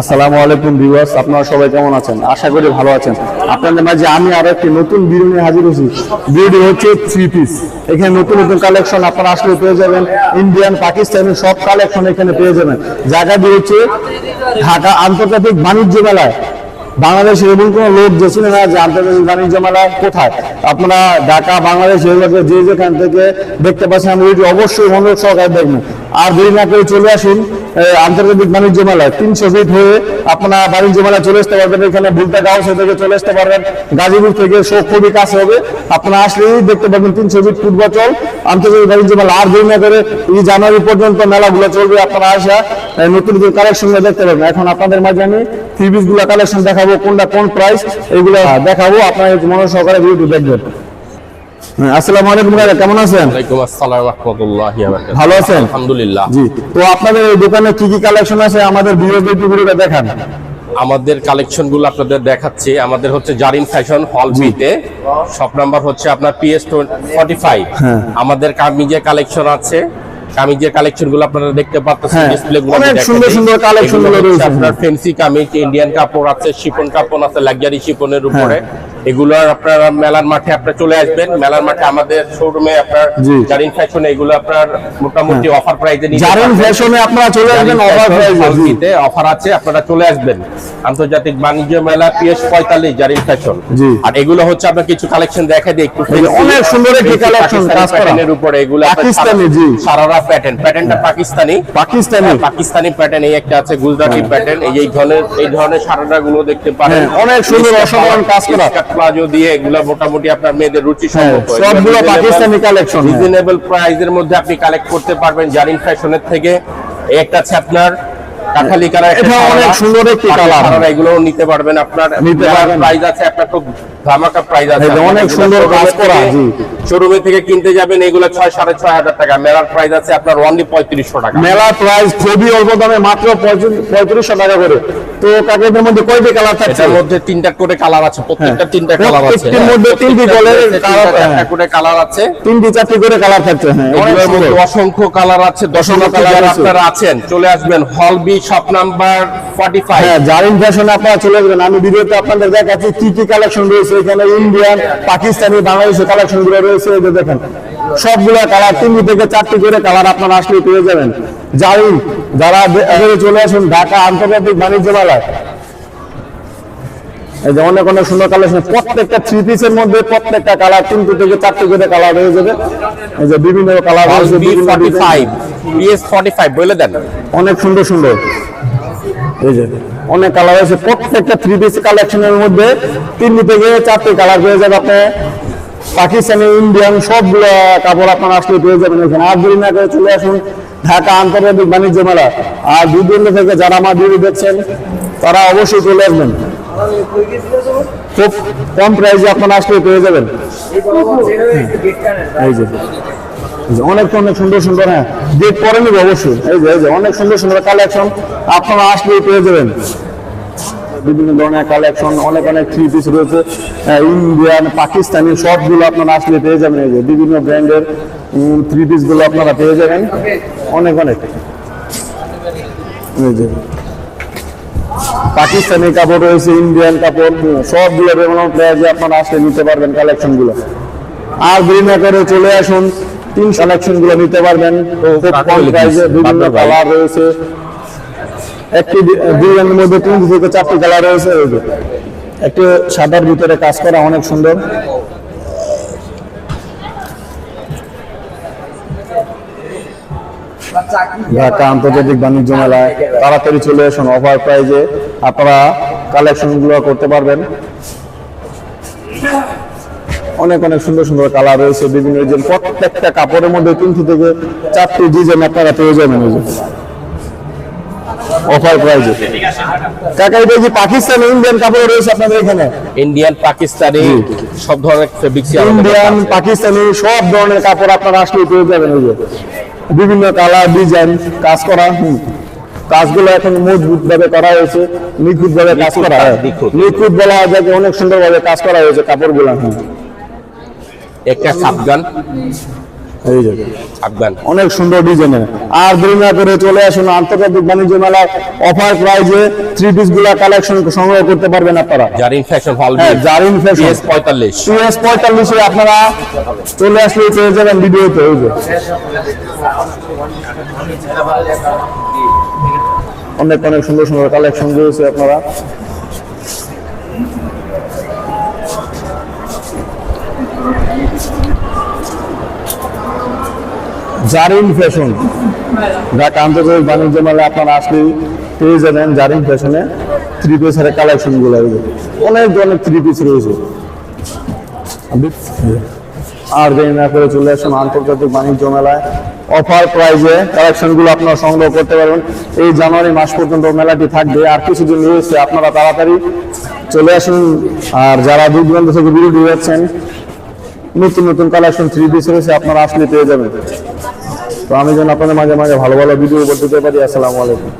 আসসালামু আলাইকুম ভিউয়ার্স, আপনারা সবাই কেমন আছেন? আশা করি ভালো আছেন। আপনাদের মাঝে আমি আরও একটি নতুন নিয়ে হাজির হয়েছি। ভিডিও হচ্ছে থ্রি পিস এখানে নতুন নতুন কালেকশন আপনারা আসলে পেয়ে যাবেন। ইন্ডিয়ান পাকিস্তানি সব কালেকশন এখানে পেয়ে যাবেন। জায়গাটি হচ্ছে ঢাকা আন্তর্জাতিক বাণিজ্য মেলায়। বাংলাদেশের এমন কোনো লোক যেছিল না যে আন্তর্জাতিক বাণিজ্য মেলা কোথায়। আপনারা ঢাকা, বাংলাদেশ যে যেখান থেকে দেখতে পাচ্ছেন, আমি অবশ্যই মনোযোগ সহকারে দেখবেন। আর দেরি না করে চলে আসুন আন্তর্জাতিক বাণিজ্য মেলায়। তিনশো ফিট হয়ে আপনারা বাণিজ্য মেলায় চলে আসতে পারবেন। এখানে ভুলতা গাউসে থেকে চলে আসতে পারবেন। গাজীপুর থেকে সব খুবই কাছে হবে। আপনারা আসলেই দেখতে পাবেন তিনশো ফিট ফুটবল চল আন্তর্জাতিক বাণিজ্য মেলা আর দেরি না করে এই জানুয়ারি পর্যন্ত মেলাগুলো চলবে। আপনারা আসা নতুন নতুন কালেকশন দেখতে পাবেন এখন আপনাদের মাঝে আমি থ্রি পিসগুলো কালেকশন দেখাবো। কোনটা কোন প্রাইস এগুলো দেখাবো। আপনারা একটু মনোযোগ সহকারে ভিডিওটি দেখবেন। আসসালামু আলাইকুম কেমন আছেন? ওয়ালাইকুম আসসালাম রহমতুল্লাহি ভালো আছেন? আলহামদুলিল্লাহ। জি তো আপনাদের এই দোকানে কি কি কালেকশন আছে? আমাদের ভিডিওতে একটু ভিডিওটা দেখান। আমাদের কালেকশনগুলো আপনাদের দেখাচ্ছি। আমাদের হচ্ছে জারিন ফ্যাশন হল বিতে শপ নাম্বার হচ্ছে আপনার পিএস ফর্টি ফাইভ হ্যাঁ। আমাদের কামিজের কালেকশন আছে। কামিজের কালেকশনগুলো আপনারা দেখতে পাচ্ছেন হ্যাঁ, ডিসপ্লে গুলো অনেক সুন্দর সুন্দরগুলো রয়েছে। আপনার ফেন্সি কামিজ ইন্ডিয়ান কাপড় আছে শিপন কাপড় আছে লাক্সারি শিপনের হ্যাঁ। উপরে এগুলো আপনার মেলার মাঠে আপনার চলে আসবেন। মেলার মাঠে আমাদের শোরুমে আপনার হ্যাঁ। জারিন ফ্যাশন এগুলো আপনার মোটামুটি অফার প্রাইজে জারেন ফ্যাশনে আপনারা চলে আসবেন অফার প্রাইসে অফার আছে আপনারা চলে আসবেন। আন্তর্জাতিক বাণিজ্য মেলা পিএস পঁয়তাল্লিশ জারিন ফ্যাশন আর এগুলো হচ্ছে আপনার কিছু কালেকশন দেখা দিই একটু অনেক সুন্দর একটি collection কাজ করা। প্যাটার্নের উপরে এগুলো পাকিস্তানি, জি। সারারা প্যাটার্ন প্যাটার্নটা পাকিস্তানি। পাকিস্তানি। হ্যাঁ, পাকিস্তানি প্যাটার্ন এই একটা আছে গুজরাটি প্যাটার্ন এই এই ধরনের এই ধরনের সারারা গুলো দেখতে পারেন। হ্যাঁ, অনেক সুন্দর অসাধারণ কাজ করা। প্লাজো দিয়ে এগুলো মোটামুটি আপনার মেয়েদের রুচি হ্যাঁ, সবগুলো পাকিস্তানি কালেকশন রিজনেবল প্রাইসের মধ্যে আপনি কালেক্ট করতে পারবেন জারিন ফ্যাশনের থেকে। একটা আছে আপনার কাঠালি কালার এটা অনেক সুন্দর একটি কালার। সারারা এগুলো নিতে পারবেন আপনার। প্রাইস আছে আপনার খুব ধামাকা প্রাইস আছে। অনেক সুন্দর কাজ করা, জি। শোরুমে থেকে কিনতে যাবেন এগুলো ছয় সাড়ে ছয় হাজার টাকা। মেলার প্রাইস আছে আপনার অনলি পঁয়ত্রিশশো টাকা। মেলা প্রাইস খুবই অল্প দামে মাত্র পঁয়ত্রিশশো টাকা করে। তো মধ্যে কয়টি কালার থাকছে? এটার মধ্যে তিনটা করে কালার আছে প্রত্যেকটা হ্যাঁ। তিনটা কালার আছে। প্রত্যেকটির মধ্যে তিনটি তিনটা হ্যাঁ। করে কালার আছে। তিনটি চারটি করে কালার থাকছে হ্যাঁ এগুলোর মধ্যে অসংখ্য কালার আছে অসংখ্য কালার আপনারা আছেন চলে আসবেন। হল B shop number forty five হ্যাঁ জারিন ফ্যাশনে আপনারা চলে যাবেন আমি ভিডিওতে আপনাদের দেখাচ্ছি কি কি কালেকশন রয়েছে এখানে ইন্ডিয়ান পাকিস্তানি বাংলাদেশি কালেকশনগুলো রয়েছে। দেখেন সবগুলো কালার তিনটি থেকে চারটি করে কালার আপনারা আসলে পেয়ে যাবেন। জারিন যারা চলে আসুন ঢাকা আন্তর্জাতিক বাণিজ্য মেলায় এই যে অনেক অনেক সুন্দর কালেকশন প্রত্যেকটা থ্রি পিসের মধ্যে প্রত্যেকটা কালার তিনটি থেকে চারটি করে কালার রয়ে যাবে। এই যে বিভিন্ন colour. Five BS forty five বলে দেন। অনেক সুন্দর সুন্দর। এই যে অনেক কালার আছে প্রত্যেকটা থ্রি পিস কালেকশনের মধ্যে তিনটি থেকে চারটি কালার পেয়ে যাবে আপনি পাকিস্তানি ইন্ডিয়ান সবগুলো কাপড় আপনার আসলে পেয়ে যাবেন এখানে। আর দেরি না করে চলে আসুন ঢাকা আন্তর্জাতিক বাণিজ্য মেলা। আর দূর দূরান্ত থেকে যারা আমার ভিডিও দেখছেন, তারা অবশ্যই চলে আসবেন। খুব কম প্রাইসে আপনারা আসলে পেয়ে যাবেন। অনেক অনেক সুন্দর সুন্দর হ্যাঁ ডেট পরে নিবে অবশ্যই। এই যে অনেক সুন্দর সুন্দর কালেকশন আপনারা আসলেই পেয়ে যাবেন। বিভিন্ন ধরনের কালেকশন অনেক অনেক থ্রি পিস রয়েছে। ইন্ডিয়ান পাকিস্তানি সবগুলো আপনারা আসলে পেয়ে যাবেন এই যে বিভিন্ন ব্র্যান্ডের থ্রি পিসগুলো আপনারা পেয়ে যাবেন। অনেক অনেক। পাকিস্তানি কাপড় রয়েছে ইন্ডিয়ান কাপড় সবগুলো বিভিন্ন প্রাইজে আপনারা আসলে নিতে পারবেন কালেকশনগুলো। আর দেরি না করে চলে আসুন তিন কালেকশনগুলো নিতে পারবেন। বিভিন্ন কালার রয়েছে। একটি ডিজাইনের মধ্যে তিন থেকে চারটি কালার রয়েছে একটি সাদার ভিতরে কাজ করা অনেক সুন্দর। ঢাকা আন্তর্জাতিক বাণিজ্য মেলায় তাড়াতাড়ি চলে আসুন অফার প্রাইজে আপনারা কালেকশনগুলো করতে পারবেন। অনেক অনেক সুন্দর সুন্দর কালার রয়েছে, বিভিন্ন প্রত্যেকটা কাপড়ের মধ্যে তিনটি থেকে চারটি ডিজাইন আপনারা পেয়ে যাবেন অফার প্রাইজে। কাকা এটা কি পাকিস্তান ইন্ডিয়ান কাপড় রয়েছে আপনাদের এখানে? ইন্ডিয়ান পাকিস্তানি সব ধরনের ফেব্রিক্স ইন্ডিয়ান পাকিস্তানি সব ধরনের কাপড় আপনারা আসলে পেয়ে যাবেন এই যে। বিভিন্ন কালার ডিজাইন কাজ করা। কাজগুলো এখন মজবুত ভাবে করা হয়েছে নিখুঁত ভাবে কাজ করা হয়। নিখুঁত। বলা যায় যে অনেক সুন্দর ভাবে কাজ করা হয়েছে কাপড়গুলো। একটা সাবগান এই যে অনেক সুন্দর ডিজাইনের আর দেরি না করে চলে আসুন আন্তর্জাতিক বাণিজ্য মেলায় অফার প্রাইজে থ্রি পিসগুলা কালেকশন সংগ্রহ করতে পারবেন আপনারা। জারিন ফ্যাশন হল জারিন ফ্যাশন পিএস পঁয়তাল্লিশ। পিএস পঁয়তাল্লিশে আপনারা চলে আসলে পেয়ে যাবেন ভিডিওতে ওই যে। অনেক অনেক সুন্দর সুন্দর কালেকশন রয়েছে আপনারা। জারিন ফ্যাশন ঢাকা আন্তর্জাতিক বাণিজ্য মেলা আপনারা আসলে পেয়ে যাবেন জারিন ফ্যাশনে থ্রি পিসের কালেকশনগুলো অনেক ধরনের থ্রি পিস রয়েছে। আর দেরি না করে চলে আসুন আন্তর্জাতিক বাণিজ্য মেলায়। অফার প্রাইজে কালেকশনগুলো আপনারা সংগ্রহ করতে পারবেন। এই জানুয়ারি মাস পর্যন্ত মেলাটি থাকবে। আর কিছুদিন রয়েছে, আপনারা তাড়াতাড়ি চলে আসুন। আর যারা দূর দূরান্ত থেকে ভিডিও যাচ্ছেন নতুন নতুন কালেকশন থ্রি পিস রয়েছে আপনারা আসলে পেয়ে যাবেন। তো আমি যেন আপনাদের মাঝে মাঝে ভালো ভালো ভিডিও করতে পারি। আসসালামু আলাইকুম।